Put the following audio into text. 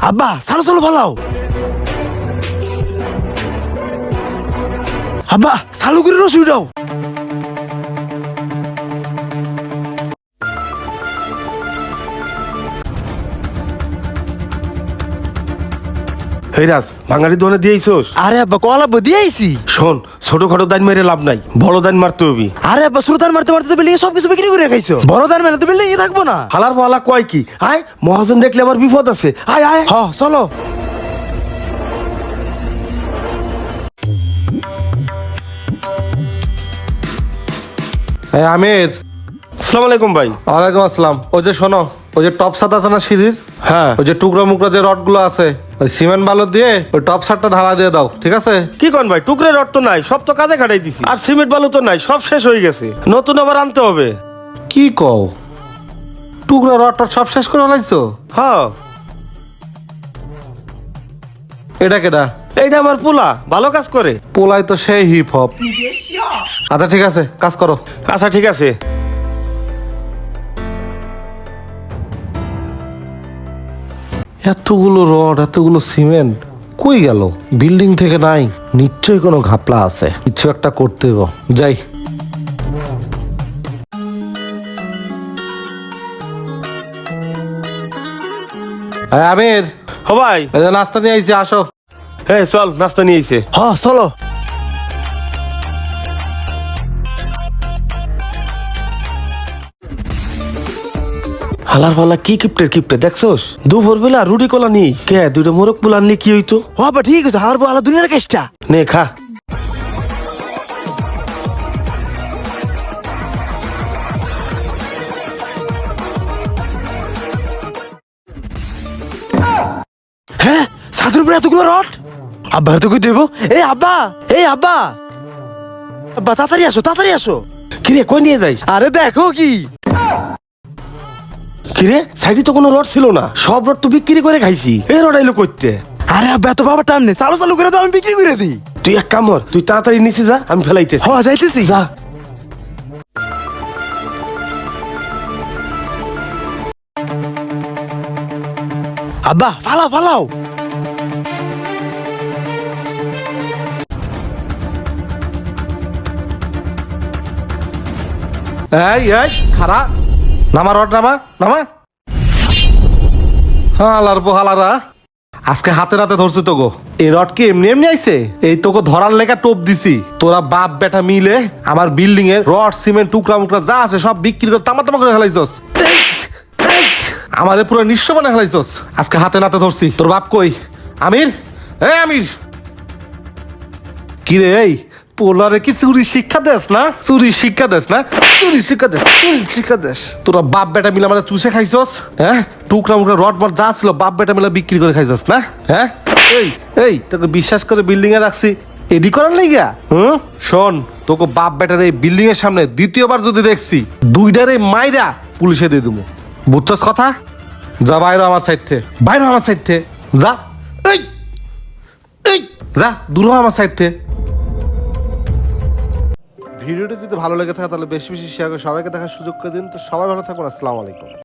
আব্বা সালো সালো ফালাও। আব্বা সালু করে রসুই দাও। হেই রাজ দোকানে দিয়েছোস আরে আব্বা কল দিয়ে আইছি। শোন ছোটখাটো দান মেরে লাভ নাই বড় দান মারতে হবি। আরে আব্বা সুরতান মারতে মারতে তো বিল্ডিং সব কিছু বিক্রি করে খাইছো। বড় দান মেলে তো বিল্ডিং থাকব না। হালার পালা কয় কি? আয় মহাজন দেখলে আবার বিপদ আছে। আয় আয়। হ চলো। এই আমির। সালাম আলাইকুম ভাই। ওয়ালাইকুম আসসালাম। ওই যে শোনো ওই যে টপ সাত আছে না সিঁড়ির? হ্যাঁ। ওই যে টুকরো মুকরো যে রডগুলো আছে ওই সিমেন্ট বালু দিয়ে ওই টপ সাতটা ঢালা দিয়ে দাও ঠিক আছে? কি কন ভাই টুকরে রড তো নাই সব তো কাজে খাটাই দিছি। আর সিমেন্ট বালু তো নাই সব শেষ হয়ে গেছে। নতুন আবার আনতে হবে। কি কও? টুকরো রড টড সব শেষ করে লাইছো হ্যাঁ। এটা কেটা এইটা আমার পোলা ভালো কাজ করে। পোলাই তো সেই হিপ হপ আচ্ছা ঠিক আছে কাজ করো। আচ্ছা ঠিক আছে। এতগুলো রড এতগুলো সিমেন্ট কই গেল? বিল্ডিং থেকে নাই। নিশ্চয়ই কোনো ঘাপলা আছে। কিছু একটা করতে হবে যাই। আমির। হ ভাই। নাস্তা নিয়ে আইছি আসো। হ্যাঁ চল নাস্তা নিয়ে আইসে হ চলো। হালার ফালা কি কিপটের কিপটে দেখছোস? দুপুর বেলা রুটি কলা নি কে দুইটা মোরগ পোলা আনলি কি হইতো? হ আব্বা ঠিক আছে হারবো আলা দুনিয়ার কেষ্টা। নে খা। হ্যাঁ সাধুর উপরে এতগুলো রড? আব্বা তো কই দেবো এই আব্বা এই আব্বা। আব্বা তাড়াতাড়ি আসো তাড়াতাড়ি আসো। কিরে কই নিয়ে যাইস? আরে দেখো কি কিরে? সাইডে তো কোনো রড ছিল না। সব রড তো বিক্রি করে খাইছি। এই রড আইলো করতে আরে আব্বা বাবা টান নেই। চালু চালু করে দাও আমি বিক্রি করে দিই। তুই এক কাম কর তুই তাড়াতাড়ি নিচে যা আমি ফেলাইতেছি। হ যাইতেছি। যা। আব্বা ফালাও ফালাও। এই এই খারা নামা রড নামা নামা। হালার হালারা। আজকে হাতে রাতে ধরছি তোগো। এই রড কি এমনি এমনি আইছে? এই তোকে ধরার লেখা টোপ দিছি। তোরা বাপ বেটা মিলে আমার বিল্ডিং এর রড সিমেন্ট টুকরা মুকরা যা আছে সব বিক্রি করে তামা তামা করে ফেলাইছস। আমাদের পুরো নিঃস্ব বানা ফেলাইছস। আজকে হাতে নাতে ধরছি। তোর বাপ কই? আমির? এ আমির! কিরে এই? পোলারে কি চুরি শিক্ষা দেস না? চুরি শিক্ষা দেস না? চুরি শিক্ষা দেস, চুরি শিক্ষা দেস। তোরা বাপ বেটা মিলে মানে চুষে খাইছস? হ্যাঁ? টুকরা মুকরা রড মড যা ছিল বাপ বেটা মিলে বিক্রি করে খাইছস না? হ্যাঁ? এই এই, তোকে বিশ্বাস করে বিল্ডিং এ রাখছি। এডি করার লাইগা হুম? শোন, তোকে বাপ বেটার এই বিল্ডিং এর সামনে দ্বিতীয়বার যদি দেখছি দুইটারে মাইরা পুলিশে দিয়ে দেবো। বুঝছস কথা? যা বাইরে আমার সাইড থেকে। বাইরে আমার সাইড থেকে। যা। এই এই, যা, দূর আমার সাইড থেকে। ভিডিওটি যদি ভালো লেগে থাকে, তাহলে বেশি বেশি শেয়ার করে সবাইকে দেখার সুযোগ করে দিন। তো সবাই ভালো থাকুন আসসালামু আলাইকুম।